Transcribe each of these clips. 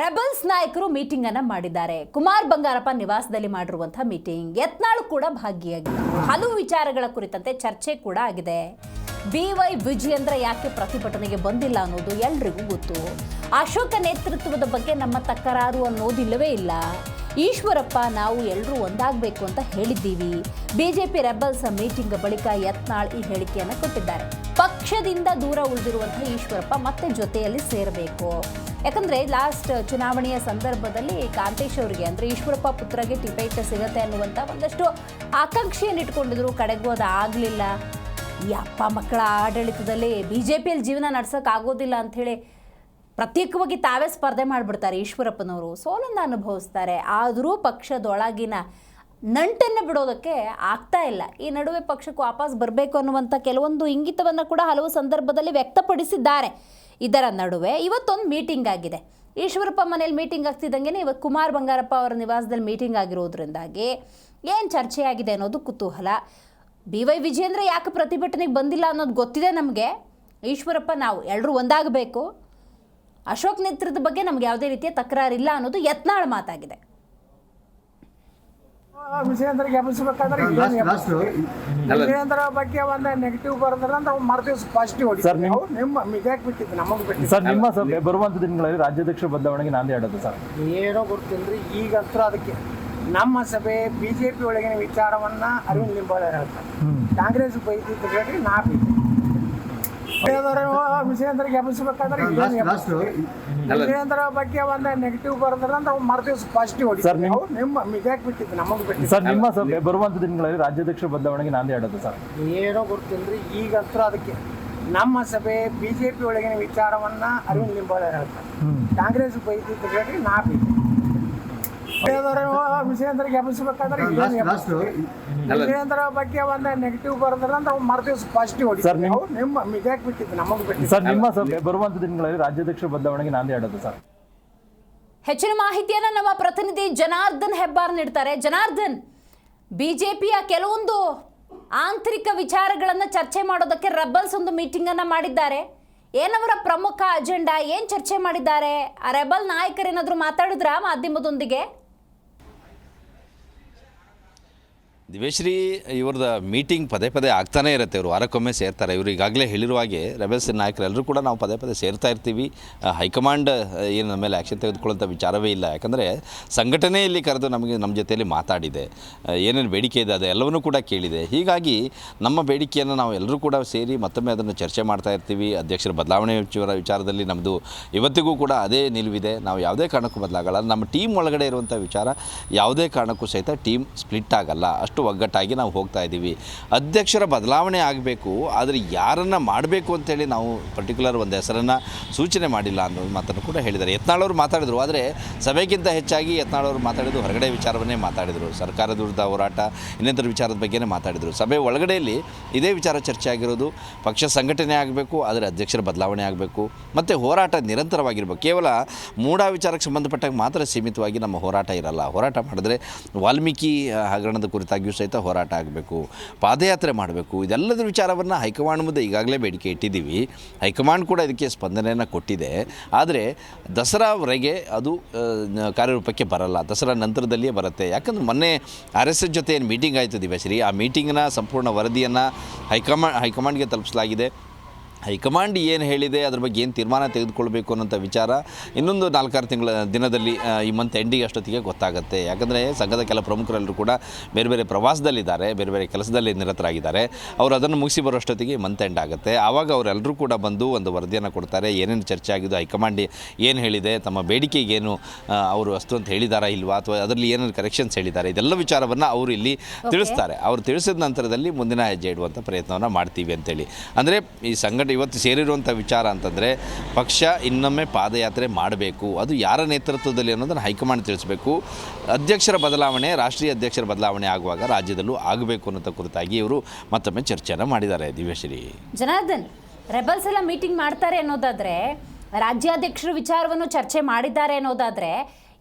Rebels ನಾಯಕರು meeting ಅನ್ನ ಮಾಡಿದ್ದಾರೆ. ಕುಮಾರ್ ಬಂಗಾರಪ್ಪ ನಿವಾಸದಲ್ಲಿ ಮಾಡಿರುವಂತಹ ಮೀಟಿಂಗ್ ಯತ್ನಾಳು ಕೂಡ ಭಾಗಿಯಾಗಿದೆ. ಹಲವು ವಿಚಾರಗಳ ಕುರಿತಂತೆ ಚರ್ಚೆ ಕೂಡ ಆಗಿದೆ. ಬಿ ವೈ ವಿಜಯೇಂದ್ರ ಯಾಕೆ ಪ್ರತಿಭಟನೆಗೆ ಬಂದಿಲ್ಲ ಅನ್ನೋದು ಎಲ್ರಿಗೂ ಗೊತ್ತು. ಅಶೋಕ ನೇತೃತ್ವದ ಬಗ್ಗೆ ನಮ್ಮ ತಕರಾರು ಅನ್ನೋದಿಲ್ಲವೇ ಇಲ್ಲ. ಈಶ್ವರಪ್ಪ ನಾವು ಎಲ್ಲರೂ ಒಂದಾಗಬೇಕು ಅಂತ ಹೇಳಿದ್ದೀವಿ. ಬಿಜೆಪಿ ರೆಬಲ್ಸ್ ಮೀಟಿಂಗ್ ಬಳಿಕ ಯತ್ನಾಳ್ ಈ ಹೇಳಿಕೆಯನ್ನು ಕೊಟ್ಟಿದ್ದಾರೆ. ಪಕ್ಷದಿಂದ ದೂರ ಉಳಿದಿರುವಂತಹ ಈಶ್ವರಪ್ಪ ಮತ್ತೆ ಜೊತೆಯಲ್ಲಿ ಸೇರಬೇಕು. ಯಾಕಂದ್ರೆ ಲಾಸ್ಟ್ ಚುನಾವಣೆಯ ಸಂದರ್ಭದಲ್ಲಿ ಕಾಂತೇಶ್ ಅವರಿಗೆ ಅಂದ್ರೆ ಈಶ್ವರಪ್ಪ ಪುತ್ರಗೆ ಟಿಕೆಟ್ ಸಿಗತ್ತೆ ಅನ್ನುವಂಥ ಒಂದಷ್ಟು ಆಕಾಂಕ್ಷೆಯನ್ನು ಇಟ್ಕೊಂಡಿದ್ರು. ಕಡೆಗೂ ಅದು ಆಗಲಿಲ್ಲ. ಈ ಅಪ್ಪ ಮಕ್ಕಳ ಆಡಳಿತದಲ್ಲಿ ಬಿ ಜೆ ಪಿಯಲ್ಲಿ ಜೀವನ ನಡ್ಸೋಕ್ಕಾಗೋದಿಲ್ಲ ಅಂಥೇಳಿ ಪ್ರತ್ಯೇಕವಾಗಿ ತಾವೇ ಸ್ಪರ್ಧೆ ಮಾಡಿಬಿಡ್ತಾರೆ ಈಶ್ವರಪ್ಪನವರು. ಸೋಲನ್ನು ಅನುಭವಿಸ್ತಾರೆ. ಆದರೂ ಪಕ್ಷದೊಳಗಿನ ನಂಟನ್ನು ಬಿಡೋದಕ್ಕೆ ಆಗ್ತಾ ಇಲ್ಲ. ಈ ನಡುವೆ ಪಕ್ಷಕ್ಕೆ ವಾಪಸ್ ಬರಬೇಕು ಅನ್ನುವಂಥ ಕೆಲವೊಂದು ಇಂಗಿತವನ್ನು ಕೂಡ ಹಲವು ಸಂದರ್ಭದಲ್ಲಿ ವ್ಯಕ್ತಪಡಿಸಿದ್ದಾರೆ. ಇದರ ನಡುವೆ ಇವತ್ತೊಂದು ಮೀಟಿಂಗ್ ಆಗಿದೆ. ಈಶ್ವರಪ್ಪ ಮನೇಲಿ ಮೀಟಿಂಗ್ ಆಗ್ತಿದ್ದಂಗೆ ಇವತ್ತು ಕುಮಾರ್ ಬಂಗಾರಪ್ಪ ಅವರ ನಿವಾಸದಲ್ಲಿ ಮೀಟಿಂಗ್ ಆಗಿರೋದ್ರಿಂದಾಗಿ ಏನು ಚರ್ಚೆ ಆಗಿದೆ ಅನ್ನೋದು ಕುತೂಹಲ. ಬಿ ವೈ ವಿಜೇಂದ್ರ ಯಾಕೆ ಪ್ರತಿಭಟನೆಗೆ ಬಂದಿಲ್ಲ ಅನ್ನೋದು ಗೊತ್ತಿದೆ ನಮಗೆ. ಈಶ್ವರಪ್ಪ ನಾವು ಎಲ್ಲರೂ ಒಂದಾಗಬೇಕು. ಅಶೋಕ್ ನೇತೃತ್ವದ ಬಗ್ಗೆ ನಮ್ಗೆ ಯಾವುದೇ ರೀತಿಯ ತಕರಾರಿಲ್ಲ ಅನ್ನೋದು ಯತ್ನಾಳ್ ಮಾತಾಗಿದೆ. ವಿಜಯೇಂದ್ರ ಎಬ್ಬಿಸ್ತು? ವಿಜಯೇಂದ್ರ ಬಗ್ಗೆ ಒಂದು ನೆಗೆಟಿವ್ ಬರೆದ್ರೆ ಅಂದ್ರೆ ಮರ್ದಿವ್ಸ ಪಾಸಿಟಿವ್ ಸರ್, ನಿಮ್- ನಿಮ್ಮ ಮಿದ್ಯಾಕ್ ಬಿಟ್ಟಿದ್ದು? ನಮಗೆ ಬಿಟ್ಟಿದ್ದು. ಸರ್ ನಿಮ್ಮ ಸಭೆ ಬರುವಂತ ದಿನಗಳಲ್ಲಿ ರಾಜ್ಯಾಧ್ಯಕ್ಷ ಬದಲಾವಣೆಗೆ ನಾಂದಿ ಆಡೋದು ಸರ್. ಏನೋ ಗೊತ್ತಿಲ್ರಿ ಈಗಂತೂ ಅದಕ್ಕೆ. ನಮ್ಮ ಸಭೆ ಬಿಜೆಪಿ ಒಳಗಿನ ವಿಚಾರವನ್ನ ಅರವಿಂದ್ ಲಿಂಬಾಳೆ ಹೇಳ್ತಾರೆ. ಕಾಂಗ್ರೆಸ್ ಬೈದಿದ್ದು ನಾ ಬೈದಿದ್ದೆ. ವಿಜಯೇಂದ್ರ ಎಬ್ಬಿಸ್ತು? ವಿಜಯೇಂದ್ರ ಬಗ್ಗೆ ಒಂದು ನೆಗೆಟಿವ್ ಬರೆದ್ರೆ ಅಂದ್ರೆ ಮಾಡ್ತೀವಿ ಪಾಸಿಟಿವ್ ಸರ್, ನಿಮ್- ನಿಮ್ಮ ಮಿಜಾಕ್ ಬಿಟ್ಟಿದ್ದು? ನಮಗೆ ಬಿಟ್ಟಿದ್ದು. ಸರ್ ನಿಮ್ಮ ಸಭೆ ಬರುವಂತ ದಿನಗಳಲ್ಲಿ ರಾಜ್ಯಾಧ್ಯಕ್ಷ ಬದಲಾವಣೆಗೆ ನಾಂದಿ ಆಡೋದು ಸರ್ ಏನೋ ಗೊತ್ತಿಲ್ರಿ ಈಗಂತೂ ಅದಕ್ಕೆ. ನಮ್ಮ ಸಭೆ ಬಿಜೆಪಿ ಒಳಗಿನ ವಿಚಾರವನ್ನ ಅರವಿಂದ್ ಲಿಂಬಾಳೆ ಹೇಳ್ತಾರೆ. ಕಾಂಗ್ರೆಸ್ ಬೈದಿದ್ದು ಹೇಳ್ರಿ ನಾ ಬೈದಿದ್ದೆ. ವಿಜಯೇಂದ್ರ ಗೆಲ್ಲಿಸ್ಬೇಕಾದ್ರೆ ಇದೇನು ಎಬ್ಬಿಸ್ತು? ವಿಜಯೇಂದ್ರ ಬಗ್ಗೆ ಒಂದು ನೆಗೆಟಿವ್ ಬರೆದ್ರೆ ಅಂದ್ರೆ ಅವ್ನು ಮರ್ದಿವ್ಸ ಪಾಸಿಟಿವ್ ಹೊಡಿ ಸರ್, ನಿಮ್- ನಿಮ್ಮ ಮಿದ್ಯಾಕ್ ಬಿಟ್ಟಿದ್ದು? ನಮಗೆ ಬಿಟ್ಟಿದ್ದು. ಸರ್ ನಿಮ್ಮ ಸಭೆ ಬರುವಂತ ದಿನಗಳಲ್ಲಿ ರಾಜ್ಯಾಧ್ಯಕ್ಷ ಬದಲಾವಣೆಗೆ ನಾಂದಿ ಆಡೋದು ಸರ್ ಹೆಚ್ಚಿನ ಮಾಹಿತಿಯನ್ನ ನಮ್ಮ ಪ್ರತಿನಿಧಿ ಜನಾರ್ದನ್ ಹೆಬ್ಬಾರ್ ನೀಡ್ತಾರೆ. ಜನಾರ್ದನ್ ಬಿಜೆಪಿಯ ಕೆಲವೊಂದು ಆಂತರಿಕ ವಿಚಾರಗಳನ್ನು ಚರ್ಚೆ ಮಾಡೋದಕ್ಕೆ ರೆಬಲ್ಸ್ ಒಂದು ಮೀಟಿಂಗ್ ಅನ್ನ ಮಾಡಿದ್ದಾರೆ. ಏನವರ ಪ್ರಮುಖ ಅಜೆಂಡಾ ಏನ್ ಚರ್ಚೆ ಮಾಡಿದ್ದಾರೆ? ಆ ರೆಬಲ್ ನಾಯಕರೇನಾದ್ರೂ ಮಾತಾಡಿದ್ರಾ ಮಾಧ್ಯಮದೊಂದಿಗೆ? ದಿವೇಶ್ರೀ ಇವ್ರದ ಮೀಟಿಂಗ್ ಪದೇ ಪದೇ ಆಗ್ತಾನೇ ಇರುತ್ತೆ. ಇವರು ವಾರಕ್ಕೊಮ್ಮೆ ಸೇರ್ತಾರೆ. ಇವರು ಈಗಾಗಲೇ ಹೇಳಿರುವ ಹಾಗೆ ರೆಬೆಲ್ಸ್ ನಾಯಕರೆಲ್ಲರೂ ಕೂಡ ನಾವು ಪದೇ ಪದೇ ಸೇರ್ತಾ ಇರ್ತೀವಿ. ಹೈಕಮಾಂಡ್ ಏನು ನಮ್ಮ ಮೇಲೆ ಆ್ಯಕ್ಷನ್ ತೆಗೆದುಕೊಳ್ಳುವಂಥ ವಿಚಾರವೇ ಇಲ್ಲ. ಯಾಕಂದರೆ ಸಂಘಟನೆಯಲ್ಲಿ ಕರೆದು ನಮಗೆ ನಮ್ಮ ಜೊತೆಯಲ್ಲಿ ಮಾತಾಡಿದೆ. ಏನೇನು ಬೇಡಿಕೆ ಇದೆ ಅದು ಎಲ್ಲವನ್ನೂ ಕೂಡ ಕೇಳಿದೆ. ಹೀಗಾಗಿ ನಮ್ಮ ಬೇಡಿಕೆಯನ್ನು ನಾವು ಎಲ್ಲರೂ ಕೂಡ ಸೇರಿ ಮತ್ತೊಮ್ಮೆ ಅದನ್ನು ಚರ್ಚೆ ಮಾಡ್ತಾ ಇರ್ತೀವಿ. ಅಧ್ಯಕ್ಷರ ಬದಲಾವಣೆ ವಿಚಾರ, ವಿಚಾರದಲ್ಲಿ ನಮ್ಮದು ಇವತ್ತಿಗೂ ಕೂಡ ಅದೇ ನಿಲುವಿದೆ. ನಾವು ಯಾವುದೇ ಕಾರಣಕ್ಕೂ ಬದಲಾಗಲ್ಲ. ನಮ್ಮ ಟೀಮ್ ಒಳಗಡೆ ಇರುವಂಥ ವಿಚಾರ ಯಾವುದೇ ಕಾರಣಕ್ಕೂ ಸಹಿತ ಟೀಮ್ ಸ್ಪ್ಲಿಟ್ ಆಗಲ್ಲ. ಅಷ್ಟು ಒಗ್ಗಟ್ಟಾಗಿ ನಾವು ಹೋಗ್ತಾ ಇದ್ದೀವಿ. ಅಧ್ಯಕ್ಷರ ಬದಲಾವಣೆ ಆಗಬೇಕು, ಆದರೆ ಯಾರನ್ನು ಮಾಡಬೇಕು ಅಂತೇಳಿ ನಾವು ಪರ್ಟಿಕ್ಯುಲರ್ ಒಂದು ಹೆಸರನ್ನು ಸೂಚನೆ ಮಾಡಿಲ್ಲ ಅನ್ನೋ ಮಾತನ್ನು ಕೂಡ ಹೇಳಿದ್ದಾರೆ. ಯತ್ನಾಳವರು ಮಾತಾಡಿದರು, ಆದರೆ ಸಭೆಗಿಂತ ಹೆಚ್ಚಾಗಿ ಯತ್ನಾಳವರು ಮಾತಾಡಿದ್ದು ಹೊರಗಡೆ ವಿಚಾರವನ್ನೇ ಮಾತಾಡಿದರು. ಸರ್ಕಾರದ ವಿರುದ್ಧ ಹೋರಾಟ, ಇನ್ನಿತರ ವಿಚಾರದ ಬಗ್ಗೆನೇ ಮಾತಾಡಿದರು. ಸಭೆ ಒಳಗಡೆಯಲ್ಲಿ ಇದೇ ವಿಚಾರ ಚರ್ಚೆ ಆಗಿರೋದು. ಪಕ್ಷ ಸಂಘಟನೆ ಆಗಬೇಕು, ಆದರೆ ಅಧ್ಯಕ್ಷರ ಬದಲಾವಣೆ ಆಗಬೇಕು. ಮತ್ತು ಹೋರಾಟ ನಿರಂತರವಾಗಿರಬೇಕು. ಕೇವಲ ಮೂಢ ವಿಚಾರಕ್ಕೆ ಸಂಬಂಧಪಟ್ಟಾಗ ಮಾತ್ರ ಸೀಮಿತವಾಗಿ ನಮ್ಮ ಹೋರಾಟ ಇರಲ್ಲ. ಹೋರಾಟ ಮಾಡಿದ್ರೆ ವಾಲ್ಮೀಕಿ ಹಗರಣದ ಕುರಿತಾಗಿಯೂ ಸಹಿತ ಹೋರಾಟ ಆಗಬೇಕು, ಪಾದಯಾತ್ರೆ ಮಾಡಬೇಕು, ಇದೆಲ್ಲದರ ವಿಚಾರವನ್ನು ಹೈಕಮಾಂಡ್ ಮುಂದೆ ಈಗಾಗಲೇ ಬೇಡಿಕೆ ಇಟ್ಟಿದ್ದೀವಿ. ಹೈಕಮಾಂಡ್ ಕೂಡ ಇದಕ್ಕೆ ಸ್ಪಂದನೆಯನ್ನು ಕೊಟ್ಟಿದೆ. ಆದರೆ ದಸರಾವರೆಗೆ ಅದು ಕಾರ್ಯರೂಪಕ್ಕೆ ಬರಲ್ಲ. ದಸರಾ ನಂತರದಲ್ಲಿಯೇ ಬರುತ್ತೆ. ಯಾಕಂದ್ರೆ ಮೊನ್ನೆ ಆರ್ ಎಸ್ ಎಸ್ ಜೊತೆ ಏನು ಮೀಟಿಂಗ್ ಆಯಿತು ದಿವ್ಯಶ್ರೀ ಆ ಮೀಟಿಂಗ್ನ ಸಂಪೂರ್ಣ ವರದಿಯನ್ನು ಹೈಕಮಾಂಡ್ ಹೈಕಮಾಂಡ್ಗೆ ತಲುಪಿಸಲಾಗಿದೆ. ಹೈಕಮಾಂಡ್ ಏನು ಹೇಳಿದೆ ಅದ್ರ ಬಗ್ಗೆ ಏನು ತೀರ್ಮಾನ ತೆಗೆದುಕೊಳ್ಬೇಕು ಅನ್ನೋಂಥ ವಿಚಾರ ಇನ್ನೊಂದು ನಾಲ್ಕಾರು ತಿಂಗಳ ದಿನದಲ್ಲಿ ಈ ಮಂತ್ ಎಂಡಿಗೆ ಅಷ್ಟೊತ್ತಿಗೆ ಗೊತ್ತಾಗುತ್ತೆ. ಯಾಕಂದರೆ ಸಂಘದ ಕೆಲ ಪ್ರಮುಖರೆಲ್ಲರೂ ಕೂಡ ಬೇರೆ ಬೇರೆ ಪ್ರವಾಸದಲ್ಲಿದ್ದಾರೆ ಬೇರೆ ಬೇರೆ ಕೆಲಸದಲ್ಲಿ ನಿರತರಾಗಿದ್ದಾರೆ. ಅವರು ಅದನ್ನು ಮುಗಿಸಿ ಬರೋಷ್ಟೊತ್ತಿಗೆ ಮಂತ್ ಎಂಡ್ ಆಗುತ್ತೆ. ಆವಾಗ ಅವರೆಲ್ಲರೂ ಕೂಡ ಬಂದು ಒಂದು ವರದಿಯನ್ನು ಕೊಡ್ತಾರೆ ಏನೇನು ಚರ್ಚೆ ಆಗಿದ್ದು ಹೈಕಮಾಂಡ್ ಏನು ಹೇಳಿದೆ ತಮ್ಮ ಬೇಡಿಕೆಗೇನು ಅವರು ಅಷ್ಟು ಅಂತ ಹೇಳಿದಾರಾ ಇಲ್ವಾ ಅಥವಾ ಅದರಲ್ಲಿ ಏನೇನು ಕರೆಕ್ಷನ್ಸ್ ಹೇಳಿದ್ದಾರೆ ಇದೆಲ್ಲ ವಿಚಾರವನ್ನು ಅವರು ಇಲ್ಲಿ ತಿಳಿಸ್ತಾರೆ. ಅವರು ತಿಳಿಸಿದ ನಂತರದಲ್ಲಿ ಮುಂದಿನ ಹೆಜ್ಜೆ ಇಡುವಂಥ ಪ್ರಯತ್ನವನ್ನು ಮಾಡ್ತೀವಿ ಅಂತೇಳಿ. ಅಂದರೆ ಈ ಸಂಘಟನೆ ಇವತ್ತು ಸೇರಿರುವಂಥ ವಿಚಾರ ಅಂತಂದರೆ, ಪಕ್ಷ ಇನ್ನೊಮ್ಮೆ ಪಾದಯಾತ್ರೆ ಮಾಡಬೇಕು. ಅದು ಯಾರ ನೇತೃತ್ವದಲ್ಲಿ ಅನ್ನೋದನ್ನು ಹೈಕಮಾಂಡ್ ತಿಳಿಸಬೇಕು. ಅಧ್ಯಕ್ಷರ ಬದಲಾವಣೆ, ರಾಷ್ಟ್ರೀಯ ಅಧ್ಯಕ್ಷರ ಬದಲಾವಣೆ ಆಗುವಾಗ ರಾಜ್ಯದಲ್ಲೂ ಆಗಬೇಕು ಅನ್ನೋದ ಕುರಿತಾಗಿ ಇವರು ಮತ್ತೊಮ್ಮೆ ಚರ್ಚೆಯನ್ನು ಮಾಡಿದ್ದಾರೆ. ದಿವ್ಯಶ್ರೀ. ಜನಾರ್ದನ್, ರೆಬಲ್ಸ್ ಎಲ್ಲ ಮೀಟಿಂಗ್ ಮಾಡ್ತಾರೆ ಅನ್ನೋದಾದ್ರೆ, ರಾಜ್ಯಾಧ್ಯಕ್ಷರ ವಿಚಾರವನ್ನು ಚರ್ಚೆ ಮಾಡಿದ್ದಾರೆ ಅನ್ನೋದಾದ್ರೆ,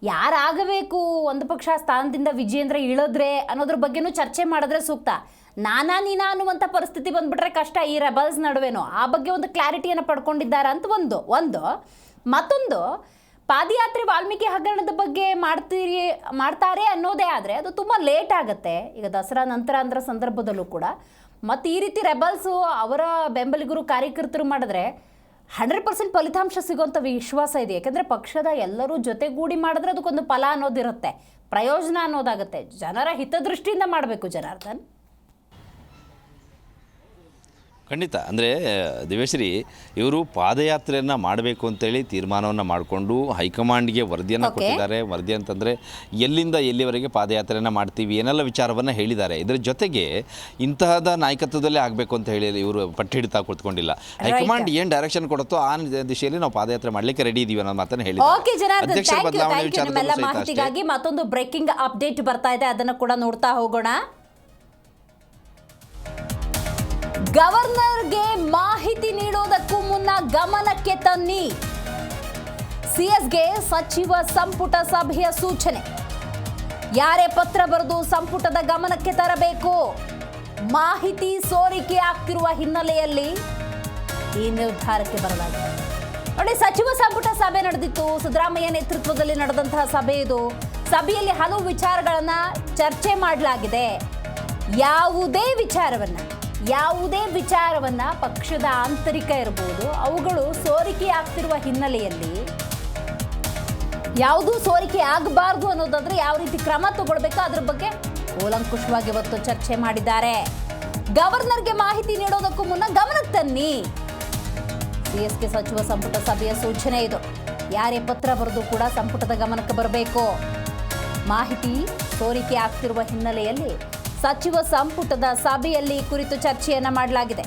ಯಾರಾಗಬೇಕು? ಒಂದು ಪಕ್ಷ ಸ್ಥಾನದಿಂದ ವಿಜೇಂದ್ರ ಇಳಿದ್ರೆ ಅನ್ನೋದ್ರ ಬಗ್ಗೆನೂ ಚರ್ಚೆ ಮಾಡಿದ್ರೆ ಸೂಕ್ತ. ನಾನಾ ನೀನಾ ಅನ್ನುವಂಥ ಪರಿಸ್ಥಿತಿ ಬಂದ್ಬಿಟ್ರೆ ಕಷ್ಟ. ಈ ರೆಬಲ್ಸ್ ನಡುವೆನೋ ಆ ಬಗ್ಗೆ ಒಂದು ಕ್ಲಾರಿಟಿಯನ್ನು ಪಡ್ಕೊಂಡಿದ್ದಾರೆ ಅಂತ ಒಂದು ಒಂದು. ಮತ್ತೊಂದು, ಪಾದಯಾತ್ರೆ ವಾಲ್ಮೀಕಿ ಹಗರಣದ ಬಗ್ಗೆ ಮಾಡ್ತೀರಿ, ಮಾಡ್ತಾರೆ ಅನ್ನೋದೇ ಆದರೆ ಅದು ತುಂಬ ಲೇಟ್ ಆಗುತ್ತೆ. ಈಗ ದಸರಾ ನಂತರ ಅಂದ್ರ ಸಂದರ್ಭದಲ್ಲೂ ಕೂಡ. ಮತ್ತು ಈ ರೀತಿ ರೆಬಲ್ಸು ಅವರ ಬೆಂಬಲಿಗರು ಕಾರ್ಯಕರ್ತರು ಮಾಡಿದ್ರೆ ಹಂಡ್ರೆಡ್ ಪರ್ಸೆಂಟ್ ಫಲಿತಾಂಶ ಸಿಗುವಂಥ ವಿಶ್ವಾಸ ಇದೆ. ಯಾಕೆಂದರೆ ಪಕ್ಷದ ಎಲ್ಲರೂ ಜೊತೆಗೂಡಿ ಮಾಡಿದ್ರೆ ಅದಕ್ಕೊಂದು ಫಲ ಅನ್ನೋದಿರುತ್ತೆ. ಪ್ರಯೋಜನ ಅನ್ನೋದಾಗುತ್ತೆ. ಜನರ ಹಿತದೃಷ್ಟಿಯಿಂದ ಮಾಡಬೇಕು ಜನಾರ್ದನ್. ಖಂಡಿತ. ಅಂದರೆ ದಿವೇಶ್ರೀ ಇವರು ಪಾದಯಾತ್ರೆಯನ್ನು ಮಾಡಬೇಕು ಅಂತೇಳಿ ತೀರ್ಮಾನವನ್ನು ಮಾಡಿಕೊಂಡು ಹೈಕಮಾಂಡ್ಗೆ ವರದಿಯನ್ನು. ಕೊಟ್ಟಿದ್ದಾರೆ. ವರದಿ ಅಂತಂದರೆ ಎಲ್ಲಿಂದ ಎಲ್ಲಿವರೆಗೆ ಪಾದಯಾತ್ರೆಯನ್ನು ಮಾಡ್ತೀವಿ ಏನೆಲ್ಲ ವಿಚಾರವನ್ನು ಹೇಳಿದ್ದಾರೆ. ಇದರ ಜೊತೆಗೆ ಇಂತಹದ ನಾಯಕತ್ವದಲ್ಲೇ ಆಗಬೇಕು ಅಂತ ಹೇಳಿ ಇವರು ಪಟ್ಟಿ ಹಿಡಿತಾ ಕೂತ್ಕೊಂಡಿಲ್ಲ ಹೈಕಮಾಂಡ್ ಏನು ಡೈರೆಕ್ಷನ್ ಕೊಡುತ್ತೋ ಆ ದಿಶೆಯಲ್ಲಿ ನಾವು ಪಾದಯಾತ್ರೆ ಮಾಡಲಿಕ್ಕೆ ರೆಡಿ ಇದೀವಿ ಅನ್ನೋ ಮಾತನ್ನು ಹೇಳಿದ್ದಾರೆ. ಮಾಹಿತಿಗಾಗಿ ಮತ್ತೊಂದು ಬ್ರೇಕಿಂಗ್ ಅಪ್ಡೇಟ್ ಬರ್ತಾ ಇದೆ. ಅದನ್ನು ಕೂಡ ನೋಡ್ತಾ ಹೋಗೋಣ. ಗವರ್ನರ್ಗೆ ಮಾಹಿತಿ ನೀಡೋದಕ್ಕೂ ಮುನ್ನ ಗಮನಕ್ಕೆ ತನ್ನಿ. ಸಿಎಸ್ಗೆ ಸಚಿವ ಸಂಪುಟ ಸಭೆಯ ಸೂಚನೆ. ಯಾರೇ ಪತ್ರ ಬರೆದು ಸಂಪುಟದ ಗಮನಕ್ಕೆ ತರಬೇಕು. ಮಾಹಿತಿ ಸೋರಿಕೆ ಆಗ್ತಿರುವ ಹಿನ್ನೆಲೆಯಲ್ಲಿ ಈ ನಿರ್ಧಾರಕ್ಕೆ ಬರಲಾಗಿದೆ. ನೋಡಿ, ಸಚಿವ ಸಂಪುಟ ಸಭೆ ನಡೆದಿತ್ತು. ಸಿದ್ದರಾಮಯ್ಯ ನೇತೃತ್ವದಲ್ಲಿ ನಡೆದಂತಹ ಸಭೆ ಇದು. ಸಭೆಯಲ್ಲಿ ಹಲವು ವಿಚಾರಗಳನ್ನ ಚರ್ಚೆ ಮಾಡಲಾಗಿದೆ. ಯಾವುದೇ ವಿಚಾರವನ್ನ ಯಾವುದೇ ವಿಚಾರವನ್ನ ಪಕ್ಷದ ಆಂತರಿಕ ಇರಬಹುದು ಅವುಗಳು ಸೋರಿಕೆ ಆಗ್ತಿರುವ ಹಿನ್ನೆಲೆಯಲ್ಲಿ ಯಾವುದೂ ಸೋರಿಕೆ ಆಗಬಾರ್ದು ಅನ್ನೋದಾದ್ರೆ ಯಾವ ರೀತಿ ಕ್ರಮ ತಗೊಳ್ಬೇಕು ಅದ್ರ ಬಗ್ಗೆ ಕೂಲಂಕುಷವಾಗಿ ಇವತ್ತು ಚರ್ಚೆ ಮಾಡಿದ್ದಾರೆ. ಗವರ್ನರ್ಗೆ ಮಾಹಿತಿ ನೀಡೋದಕ್ಕೂ ಮುನ್ನ ಗಮನಕ್ಕೆ ತನ್ನಿ. ಸಿಎಸ್ಕೆ ಸಚಿವ ಸಂಪುಟ ಸಭೆಯ ಸೂಚನೆ ಇದು. ಯಾರೇ ಪತ್ರ ಬರೆದು ಕೂಡ ಸಂಪುಟದ ಗಮನಕ್ಕೆ ಬರಬೇಕು. ಮಾಹಿತಿ ಸೋರಿಕೆ ಆಗ್ತಿರುವ ಹಿನ್ನೆಲೆಯಲ್ಲಿ ಸಚಿವ ಸಂಪುಟದ ಸಭೆಯಲ್ಲಿ ಕುರಿತು ಚರ್ಚೆಯನ್ನು ಮಾಡಲಾಗಿದೆ.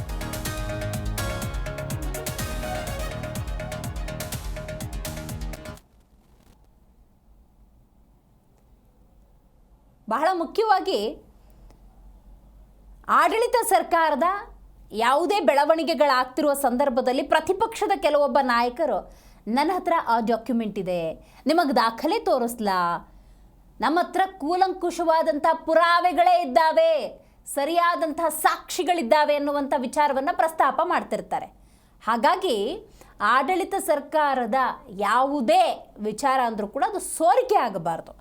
ಬಹಳ ಮುಖ್ಯವಾಗಿ ಆಡಳಿತ ಸರ್ಕಾರದ ಯಾವುದೇ ಬೆಳವಣಿಗೆಗಳಾಗ್ತಿರುವ ಸಂದರ್ಭದಲ್ಲಿ ಪ್ರತಿಪಕ್ಷದ ಕೆಲವೊಬ್ಬ ನಾಯಕರು, ನನ್ನ ಹತ್ರ ಆ ಡಾಕ್ಯುಮೆಂಟ್ ಇದೆ, ನಿಮಗೆ ದಾಖಲೆ ತೋರಿಸ್ಲಾ ನಮ್ಮ ಹತ್ರ ಕೂಲಂಕುಷವಾದಂಥ ಪುರಾವೆಗಳೇ ಇದ್ದಾವೆ, ಸರಿಯಾದಂತಹ ಸಾಕ್ಷಿಗಳಿದ್ದಾವೆ ಅನ್ನುವಂಥ ವಿಚಾರವನ್ನು ಪ್ರಸ್ತಾಪ ಮಾಡ್ತಿರ್ತಾರೆ. ಹಾಗಾಗಿ ಆಡಳಿತ ಸರ್ಕಾರದ ಯಾವುದೇ ವಿಚಾರ ಅಂದರೂ ಕೂಡ ಅದು ಸೋರಿಕೆ ಆಗಬಾರ್ದು.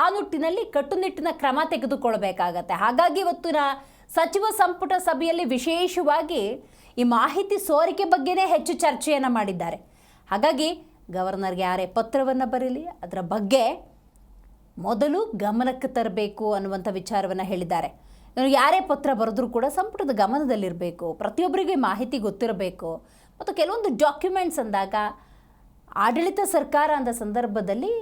ಆ ನಿಟ್ಟಿನಲ್ಲಿ ಕಟ್ಟುನಿಟ್ಟಿನ ಕ್ರಮ ತೆಗೆದುಕೊಳ್ಬೇಕಾಗತ್ತೆ. ಹಾಗಾಗಿ ಇವತ್ತಿನ ಸಚಿವ ಸಂಪುಟ ಸಭೆಯಲ್ಲಿ ವಿಶೇಷವಾಗಿ ಈ ಮಾಹಿತಿ ಸೋರಿಕೆ ಬಗ್ಗೆನೇ ಹೆಚ್ಚು ಚರ್ಚೆಯನ್ನು ಮಾಡಿದ್ದಾರೆ. ಹಾಗಾಗಿ ಗವರ್ನರ್ಗೆ ಯಾರೇ ಪತ್ರವನ್ನು ಬರೀಲಿ, ಅದರ ಬಗ್ಗೆ ಮೊದಲು ಗಮನಕ್ಕೆ ತರಬೇಕು ಅನ್ನುವಂಥ ವಿಚಾರವನ್ನು ಹೇಳಿದ್ದಾರೆ. ಯಾರೇ ಪತ್ರ ಬರೆದ್ರೂ ಕೂಡ ಸಂಪುಟದ ಗಮನದಲ್ಲಿರಬೇಕು, ಪ್ರತಿಯೊಬ್ಬರಿಗೆ ಮಾಹಿತಿ ಗೊತ್ತಿರಬೇಕು. ಮತ್ತು ಕೆಲವೊಂದು ಡಾಕ್ಯುಮೆಂಟ್ಸ್ ಅಂದಾಗ, ಆಡಳಿತ ಸರ್ಕಾರ ಅಂದ ಸಂದರ್ಭದಲ್ಲಿ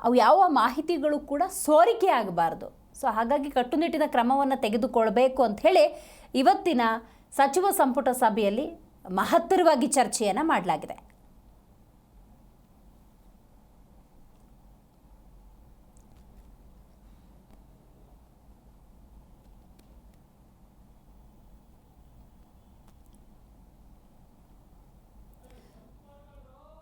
ಅವು ಯಾವ ಮಾಹಿತಿಗಳು ಕೂಡ ಸೋರಿಕೆ ಆಗಬಾರ್ದು. ಸೊ ಹಾಗಾಗಿ ಕಟ್ಟುನಿಟ್ಟಿನ ಕ್ರಮವನ್ನು ತೆಗೆದುಕೊಳ್ಬೇಕು ಹೇಳಿ ಇವತ್ತಿನ ಸಚಿವ ಸಂಪುಟ ಸಭೆಯಲ್ಲಿ ಮಹತ್ತರವಾಗಿ ಚರ್ಚೆಯನ್ನು ಮಾಡಲಾಗಿದೆ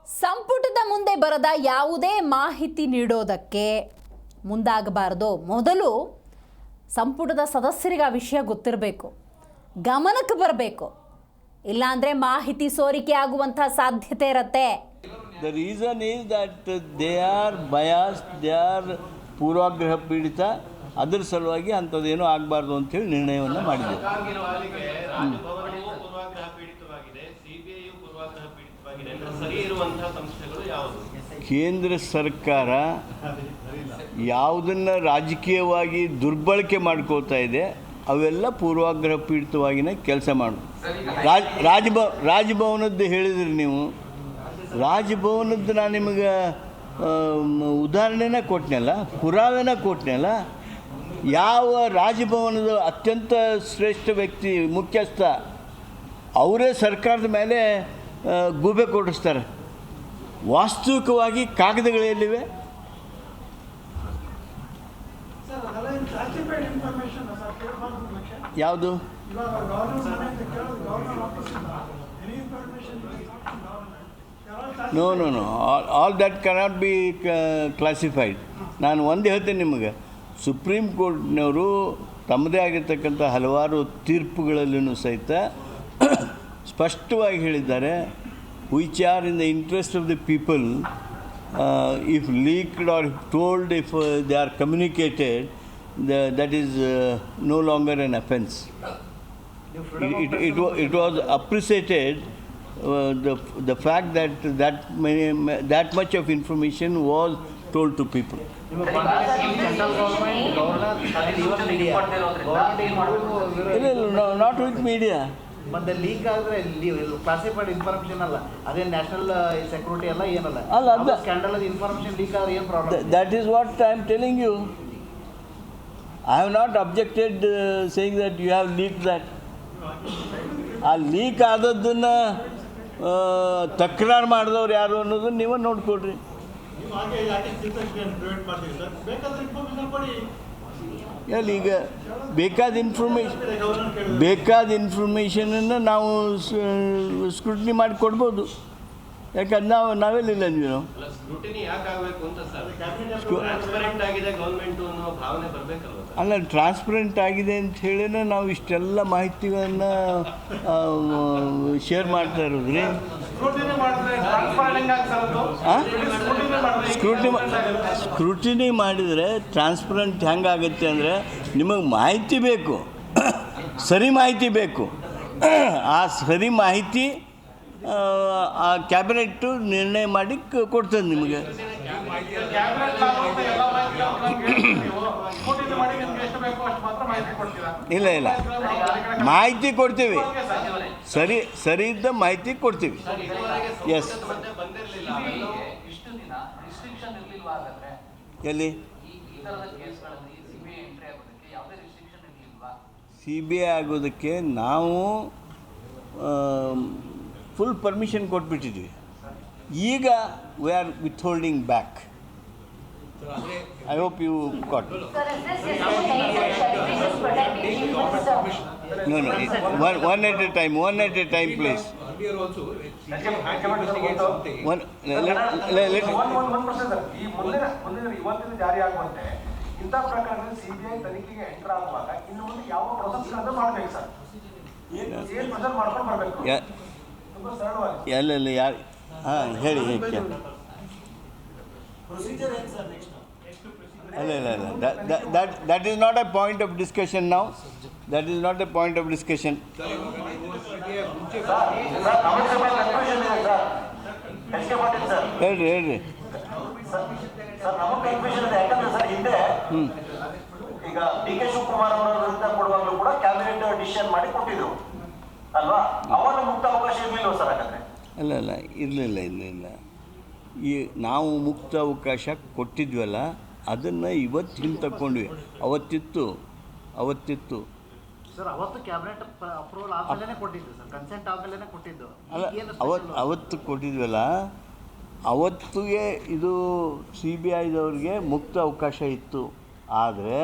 ಸಂಪುಟದ ಮುಂದೆ ಬರದ ಯಾವುದೇ ಮಾಹಿತಿ ನೀಡೋದಕ್ಕೆ ಮುಂದಾಗಬಾರ್ದು. ಮೊದಲು ಸಂಪುಟದ ಸದಸ್ಯರಿಗೆ ಆ ವಿಷಯ ಗೊತ್ತಿರಬೇಕು. ಗಮನಕ್ಕೆ ಬರಬೇಕು. ಇಲ್ಲಾಂದರೆ ಮಾಹಿತಿ ಸೋರಿಕೆ ಆಗುವಂಥ ಸಾಧ್ಯತೆ ಇರತ್ತೆ. The reason is that they are bias they are ಪೂರ್ವಾಗ್ರಹ ಪೀಡಿತ. ಅದರ ಸಲುವಾಗಿ ಅಂಥದ್ದೇನು ಆಗಬಾರ್ದು ಅಂತೇಳಿ ನಿರ್ಣಯವನ್ನು ಮಾಡಿದೆ ರಾಜಭವನವು ಪೂರ್ವಾಗ್ರಹ ಪೀಡಿತವಾಗಿದೆ ಸಿಬಿಐಯು ಪೂರ್ವಾಗ್ರಹ ಪೀಡಿತವಾಗಿದೆ. ಅಂದ್ರೆ ಸರಿ ಇರುವಂತಹ ಸಂಸ್ಥೆಗಳು ಯಾವುದು? ಕೇಂದ್ರ ಸರ್ಕಾರ ಯಾವುದನ್ನು ರಾಜಕೀಯವಾಗಿ ದುರ್ಬಳಕೆ ಮಾಡ್ಕೋತಾ ಇದೆ, ಅವೆಲ್ಲ ಪೂರ್ವಾಗ್ರಹ ಪೀಡಿತವಾಗಿನೇ ಕೆಲಸ ಮಾಡು. ರಾಜ್, ರಾಜಭ, ರಾಜಭವನದ್ದು ಹೇಳಿದ್ರಿ ನೀವು. ರಾಜಭವನದ್ದು ನಾನು ನಿಮಗೆ ಉದಾಹರಣೆನ ಕೊಟ್ಟನಲ್ಲ ಪುರಾವೆನ ಕೊಟ್ಟನಲ್ಲ ಯಾವ ರಾಜಭವನದ ಅತ್ಯಂತ ಶ್ರೇಷ್ಠ ವ್ಯಕ್ತಿ, ಮುಖ್ಯಸ್ಥ, ಅವರೇ ಸರ್ಕಾರದ ಮೇಲೆ ಗೂಬೆ ಕೊಡಿಸ್ತಾರೆ ವಾಸ್ತವಿಕವಾಗಿ ಕಾಗದಗಳೆಲ್ಲಿವೆ ಯಾವುದು? No no no all that cannot be classified ನಾನು ಒಂದು ಹೇಳ್ತೇನೆ ನಿಮಗೆ. ಸುಪ್ರೀಂ ಕೋರ್ಟ್ನವರು ತಮ್ಮದೇ ಆಗಿರ್ತಕ್ಕಂಥ ಹಲವಾರು ತೀರ್ಪುಗಳಲ್ಲೂ ಸಹಿತ ಸ್ಪಷ್ಟವಾಗಿ ಹೇಳಿದ್ದಾರೆ. which are in the interest of the people, uh, if leaked or told, if uh, they are communicated, the, that is uh, no longer an offense. It, it, it, was, it was appreciated uh, the, the fact that that, many, that much of information was told to people. No, not with media. ಮತ್ತೆ leak ಆದ್ರೆ classified information ಅಲ್ಲ. ಅದೇ national security ಅಲ್ಲ ಏನಲ್ಲ. ಅಲ್ಲ, ಅದ- scandal information leak ಆದ್ರೆ ಏನು problem that is what I am telling you you. Have not objected saying that you have you that. ಆ ಲೀಕ್ ಆದದ್ದನ್ನು ತಕರಾರು ಮಾಡಿದವ್ರು ಯಾರು ಅನ್ನೋದನ್ನ ನೀವೇ ನೋಡ್ಕೊಡ್ರಿ ಎಲ್ಲಿ ಈಗ ಬೇಕಾದ ಇನ್ಫಾರ್ಮೇಷನ್ ಬೇಕಾದ ಇನ್ಫಾರ್ಮೇಷನನ್ನು ನಾವು ಸ್ಕ್ರೂಟ್ನಿ ಮಾಡಿ ಕೊಡ್ಬೋದು. ಯಾಕಂದ್ರೆ ನಾವು ನಾವೆಲ್ಲಿಲ್ಲ ನೀವು. ಅಲ್ಲ ಸ್ಕ್ರೂಟಿನಿ ಆಗಬೇಕು ಅಂತ ಸರ್? ಟ್ರಾನ್ಸ್ಪರೆಂಟ್ ಆಗಿದೆ ಅಂತ ಹೇಳಿನೇ ನಾವು ಇಷ್ಟೆಲ್ಲ ಮಾಹಿತಿಗಳನ್ನು ಶೇರ್ ಮಾಡ್ತಾ ಇರೋದು ರೀ ಸ್ಕ್ರೂಟಿನಿ ಸ್ಕ್ರೂಟಿನಿ ಮಾಡಿದರೆ ಟ್ರಾನ್ಸ್ಪರೆಂಟ್ ಹೆಂಗಾಗುತ್ತೆ ಅಂದರೆ ನಿಮಗೆ ಮಾಹಿತಿ ಬೇಕು. ಸರಿ ಮಾಹಿತಿ ಬೇಕು. ಆ ಸರಿ ಮಾಹಿತಿ ಆ, ಕ್ಯಾಬಿನೆಟ್ಟು ನಿರ್ಣಯ ಮಾಡಿ ಕೊಡ್ತದೆ ನಿಮಗೆ. ಇಲ್ಲ ಇಲ್ಲ. ಮಾಹಿತಿ ಕೊಡ್ತೀವಿ. ಸರಿ ಸರಿ ಇದ್ದ ಮಾಹಿತಿ ಕೊಡ್ತೀವಿ. ಎಸ್ ಎಲ್ಲಿ? ಸಿ ಬಿ ಐ ಆಗೋದಕ್ಕೆ ನಾವು ಫುಲ್ ಪರ್ಮಿಷನ್ ಕೊಟ್ಬಿಟ್ಟಿದ್ವಿ ಈಗ we are withholding back I hope you caught no no one one at a time one at a time please one let ಈ ಮುಂದಿನ ಮುಂದಿನ ಇವತ್ತಿನ ಜಾರಿ ಆಗುವಂತೆ ಇಂಥ ಪ್ರಕರಣ ಸಿಬಿಐ ತನಿಖೆಗೆ ಎಂಟರ್ ಆಗುವಾಗ ಇನ್ನು ಮುಂದೆ ಯಾವ ಪ್ರೊಸೆಸ್ಗಳನ್ನು ಮಾಡ್ಬೇಕು ಸರ್ ಏನ್ ಏನ್ ಪ್ರೊಸೆಸ್ ಮಾಡ್ಕೊಂಡು ಬರ್ಬೇಕು? ಯಾ ತುಂಬಾ ಸರಳವಾಗಿ ಎಲ್ಲೆಲ್ಲಿ ಯಾರು ಹಾಂ ಹೇಳಿ ಹೇಳಿ ಅಲ್ಲ ಇಲ್ಲ ಇಲ್ಲ that that is not a point of discussion ನಾವು that is not a point of discussion ಹೇಳ್ರಿ ಹೇಳ್ರಿ. ಹ್ಞೂ ಈಗ ಡಿ ಕೆ ಶಿವಕುಮಾರ್ ಅವರ ವಿರುದ್ಧ ಕೊಡುವಾಗಲೂ ಕೂಡ ಕ್ಯಾಬಿನೆಟ್ ಡಿಸಿಷನ್ ಮಾಡಿ ಕೊಟ್ಟಿದ್ರು. ಅಲ್ವಾ? ಅವಾಗ ಮುಕ್ತ ಅವಕಾಶ ಇರ್ಲಿಲ್ವ ಸರ್ ಹಾಗಾದ್ರೆ? ಅಲ್ಲ ಅಲ್ಲ ಇರಲಿಲ್ಲ ಇರಲಿಲ್ಲ ಈ ನಾವು ಮುಕ್ತ ಅವಕಾಶ ಕೊಟ್ಟಿದ್ವಲ್ಲ ಅದನ್ನು ಇವತ್ತು ಹಿಂಗೆ ತಗೊಂಡ್ವಿ ಅವತ್ತಿತ್ತು ಅವತ್ತಿತ್ತು. ಸರ್ ಅವತ್ತು ಕ್ಯಾಬಿನೆಟ್ ಅಪ್ರೂವಲ್ ಆದ್ಮೇಲೆ ಕೊಟ್ಟಿದ್ದು ಸರ್ ಕನ್ಸೆಂಟ್ ಆದ್ಮೇಲೆ ಕೊಟ್ಟಿದ್ದು. ಅಲ್ಲ ಅವತ್ತು ಅವತ್ತು ಕೊಟ್ಟಿದ್ವಲ್ಲ ಅವತ್ತಿಗೆ ಇದು ಸಿ ಬಿ ಐದವ್ರಿಗೆ ಮುಕ್ತ ಅವಕಾಶ ಇತ್ತು. ಆದರೆ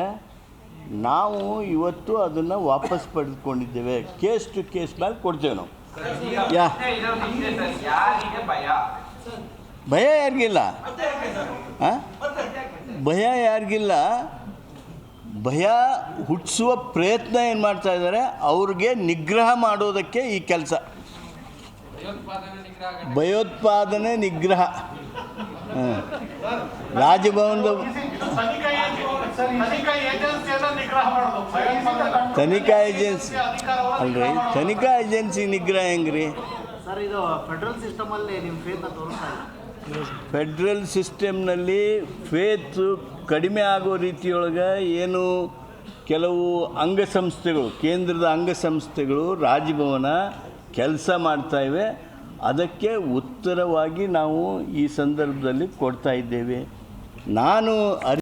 ನಾವು ಇವತ್ತು ಅದನ್ನು ವಾಪಸ್ ಪಡೆದುಕೊಂಡಿದ್ದೇವೆ. ಕೇಸ್ ಟು ಕೇಸ್ ಮೇಲೆ ಕೊಡ್ತೇವೆ ನಾವು. ಯಾ. ಭಯ ಯಾರಿಗಿಲ್ಲ? ಭಯ ಯಾರಿಗಿಲ್ಲ? ಭಯ ಹುಟ್ಟಿಸುವ ಪ್ರಯತ್ನ ಏನು ಮಾಡ್ತಾ ಇದ್ದಾರೆ? ಅವ್ರಿಗೆ ನಿಗ್ರಹ ಮಾಡೋದಕ್ಕೆ ಈ ಕೆಲಸ. ಭಯೋತ್ಪಾದನೆ ನಿಗ್ರಹ. ರಾಜಭವನದ ತನಿಖಾ ಏಜೆನ್ಸಿ ಅಲ್ರಿ? ತನಿಖಾ ಏಜೆನ್ಸಿ ನಿಗ್ರಹ ಹೆಂಗ್ರಿ? ಸರ್ ಇದು ಫೆಡರಲ್ ಸಿಸ್ಟಮ್ನಲ್ಲಿ ಫೇತ್ ಕಡಿಮೆ ಆಗೋ ರೀತಿಯೊಳಗೆ ಏನು ಕೆಲವು ಅಂಗಸಂಸ್ಥೆಗಳು ಕೇಂದ್ರದ ಅಂಗಸಂಸ್ಥೆಗಳು ರಾಜಭವನ ಕೆಲಸ ಮಾಡ್ತಾ ಇವೆ. ಅದಕ್ಕೆ ಉತ್ತರವಾಗಿ ನಾವು ಈ ಸಂದರ್ಭದಲ್ಲಿ ಕೊಡ್ತಾ ಇದ್ದೇವೆ. ನಾನು ಅರಿ